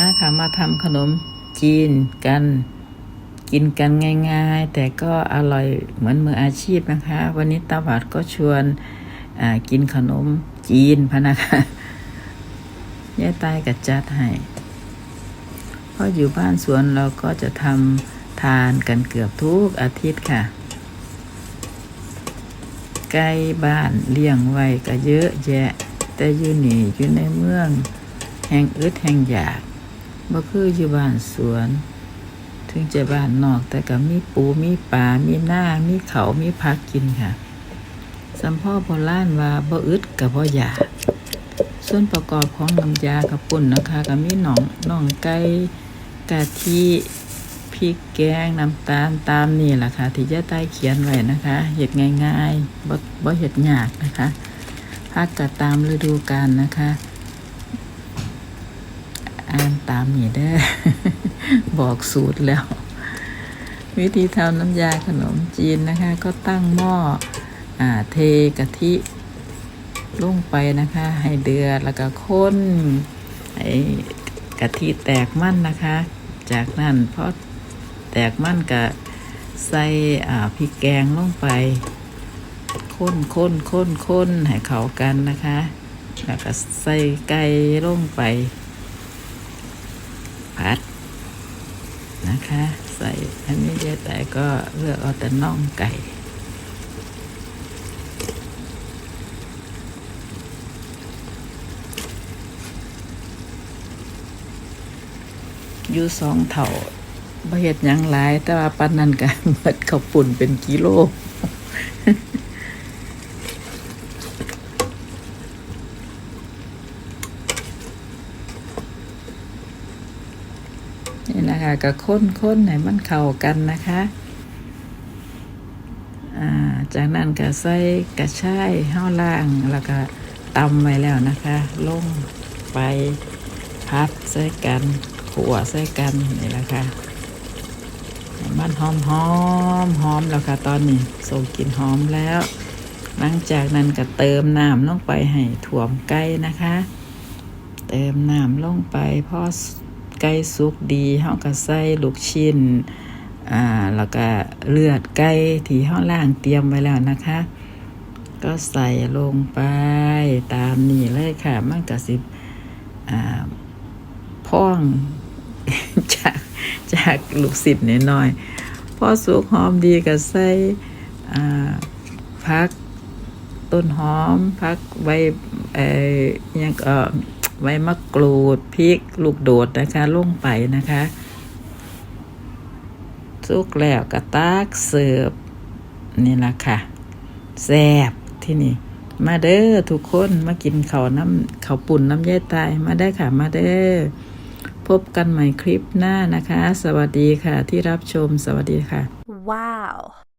มาค่ะมาทำขนมจีนกัน กินกันง่ายๆ แต่ก็อร่อยเหมือนมืออาชีพนะคะ วันนี้ตาหวาดก็ชวนกินขนมจีนพะนะคะย่าตายกับจัดให้เพราะอยู่บ้านสวนเราก็จะทำทานกันเกือบทุกอาทิตย์ค่ะใกล้บ้านเลี้ยงไว้ก็เยอะแยะ แต่อยู่นี่อยู่ในเมือง แห่งอึดแห่งอยาก บ่คืออยู่บ้านสวน ถึงจะบ้านนอกแต่ก็มีปูมีปลามีหน้ามีเขามีพักกินค่ะสัมพ่อโบราณว่าบ่อึดกับบ่อยากส่วนประกอบของน้ำยากระปุ่นนะคะก็มีหนองน่องไก่กะทิพริกแกงน้ำตาลตามนี่แหละค่ะ ที่จะใต้เขียนไว้นะคะเห็ดง่ายๆบ่บ่เห็ดยากนะคะพักกะตามฤดูกาลนะคะ อ่านตามนี่ได้อบอกสูตรแล้ว วิธีทำน้ำยาขนมจีนนะคะ ก็ตั้งหม้ออเทกะทิลงไปนะคะ ให้เดือดแล้วก็ค้นให้กะทิแตกมันนะคะ จากนั้นพอแตกมันก็ใส่พริกแกงลงไปค้นค้นค้นค้นให้เข้ากันนะคะ แล้วก็ใส่ไก่ลงไป ผัดนะคะ ใส่อันนี้ยายแต่ก็เลือกเอาแต่น่องไก่อยู่สองเถ่าบ่เฮ็ดยังหลาย แต่ว่าปันนั้นก็เบิดข้าวปุ่นเป็นกิโล นี่นะคะก็ค้นๆให้มันเข้ากันนะคะจากนั้นก็ใส่กระชายห้าล่างแล้วก็ตำไว้แล้วนะคะลงไปพัดใส่กันขัวใส่กันนี่แหละค่ะมันหอมหอมหอมแล้วค่ะ ตอนนี้ส่งกลิ่นหอมแล้ว หลังจากนั้นก็เติมน้ำลงไปให้ถ่วมไก่นะคะ เติมน้ำลงไปพอ ไก่สุกดีเฮาก็ใส่ลูกชิ้นอ่าแล้วก็เลือดไก่ที่เฮาล่างเตรียมไว้แล้วนะคะ ก็ใส่ลงไปตามนี่เลยค่ะ มันก็สิอ่าพ่องจากจากลูกศิษย์น้อยๆพอสุกหอมดีก็ใส่อ่าพักต้นหอมพักใบเอ่อยังก็ ใบมะกรูดพริกลูกโดดนะคะลงไปนะคะสุกแล้วก็ตักเสิร์ฟนี่ละค่ะแซบที่นี่ มาเด้อทุกคนมากินข้าวน้ำข้าวปุ่นน้ำแย่ตายมาได้ค่ะมาเด้อพบกันใหม่คลิปหน้านะคะ สวัสดีค่ะที่รับชมสวัสดีค่ะ Wow.